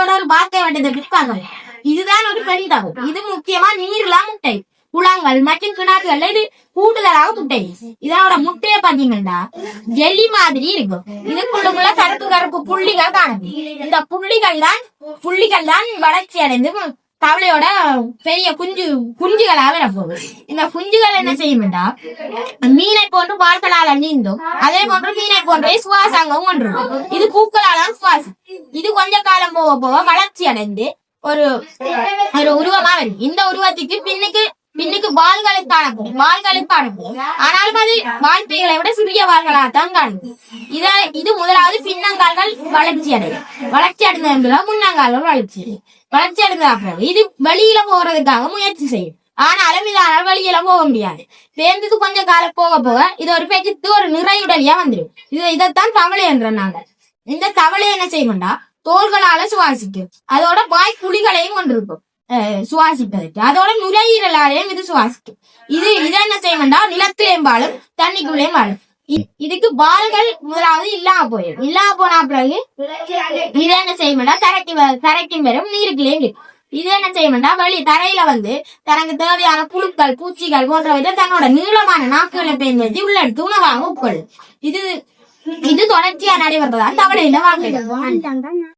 தவளையோட ஒரு பார்க்க வேண்டியது பிடிப்பாங்க இதுதான் ஒரு பெண் இது முக்கியமா நீர்லாம் முட்டை. குளங்கள் மற்றும் கிணறுகள்ல இது கூடுதலாக முட்டை. இதனோட முட்டைய பாத்தீங்கன்னா ஜெல்லி மாதிரி இருக்கும். இதுக்குள்ளுக்குள்ள கருப்பு கருப்பு புள்ளிகள் காணும். இந்த புள்ளிகள் தான் புள்ளிகள் தான் வளர்ச்சி அடைந்து தவளையோட பெரிய குஞ்சு குஞ்சுகளா வரப்போகுது. இந்த குஞ்சுகள் என்ன செய்யும்டா மீனை போன்று பார்க்கலால நீந்தும் அதே போன்று மீனை போன்றே சுவாசங்கம் ஒன்று. இது பூக்களால சுவாசம் இது கொஞ்ச காலம் போக போக வளர்ச்சி அடைந்து ஒரு ஒரு உருவமா வரும். இந்த உருவத்துக்கு பின்னுக்கு பின்னுக்கு வாள்களை காணப்படும் வாள்களை காணப்படும் ஆனாலும் அது வாழ்க்கைகளை விட சிறிய வாள்களாகத்தான் காணும். இத இது முதலாவது பின்னங்கால்கள் வளர்ச்சி அடையும். வளர்ச்சி அடைந்த முன்னங்கால்கள் வளர்ச்சி அடையும். வளர்ச்சி அடைந்ததாக பிறகு இது வெளியில போறதுக்காக முயற்சி செய்யும். ஆனாலும் இதனால் வெளியில போக முடியாது. சேர்ந்தது கொஞ்ச காலம் போக போக இது ஒரு பேச்சுக்கு ஒரு நிறையுடலியா வந்துடும் இது இதைத்தான் தமிழ் என்ற நாங்கள். இந்த தவளை என்ன செய்யும்டா? தோள்களால சுவாசிக்கும். அதோட வாய் குழிகளையும் கொண்டிருக்கும். சுவாசிப்பதற்கு. அதோட நுரையீரலாலையும் இது சுவாசிக்கும். இது இது என்ன செய்யும்டா? நிலத்திலேயும் வாழும் தண்ணிக்குள்ளேயும் வாழும். இதுக்கு பால்கள் முதலாவது இல்லாம போயிடும். இல்லாம போனா பிறகு இது என்ன செய்யும்டா? தரைக்கு வ- வரும் நீருக்குள்ளேயும் இருக்கும். இது என்ன செய்யும்டா? வெளி தரையில வந்து தனக்கு தேவையான புழுக்கள் பூச்சிகள் போன்றவற்றை தன்னோட நீளமான நாக்குகளை பயன்படுத்தி உள்ளெடுத்து உணவாக உட்கொள்ளும். இது இது தொடர்ச்சியா நடைபெறதால் தவளையில வாங்க